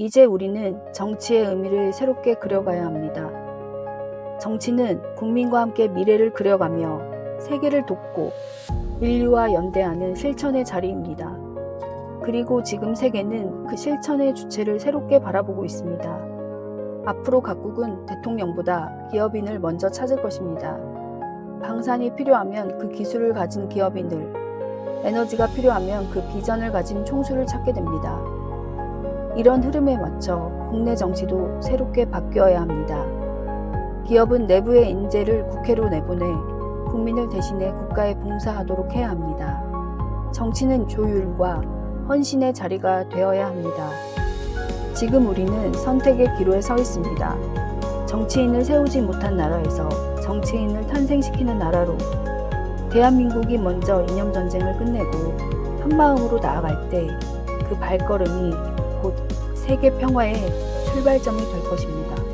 이제 우리는 정치의 의미를 새롭게 그려가야 합니다. 정치는 국민과 함께 미래를 그려가며 세계를 돕고 인류와 연대하는 실천의 자리입니다. 그리고 지금 세계는 그 실천의 주체를 새롭게 바라보고 있습니다. 앞으로 각국은 대통령보다 기업인을 먼저 찾을 것입니다. 방산이 필요하면 그 기술을 가진 기업인을, 에너지가 필요하면 그 비전을 가진 총수를 찾게 됩니다. 이런 흐름에 맞춰 국내 정치도 새롭게 바뀌어야 합니다. 기업은 내부의 인재를 국회로 내보내 국민을 대신해 국가에 봉사하도록 해야 합니다. 정치는 조율과 헌신의 자리가 되어야 합니다. 지금 우리는 선택의 기로에 서 있습니다. 정치인을 세우지 못한 나라에서 정치인을 탄생시키는 나라로 대한민국이 먼저 이념 전쟁을 끝내고 한마음으로 나아갈 때 그 발걸음이 곧 세계 평화의 출발점이 될 것입니다.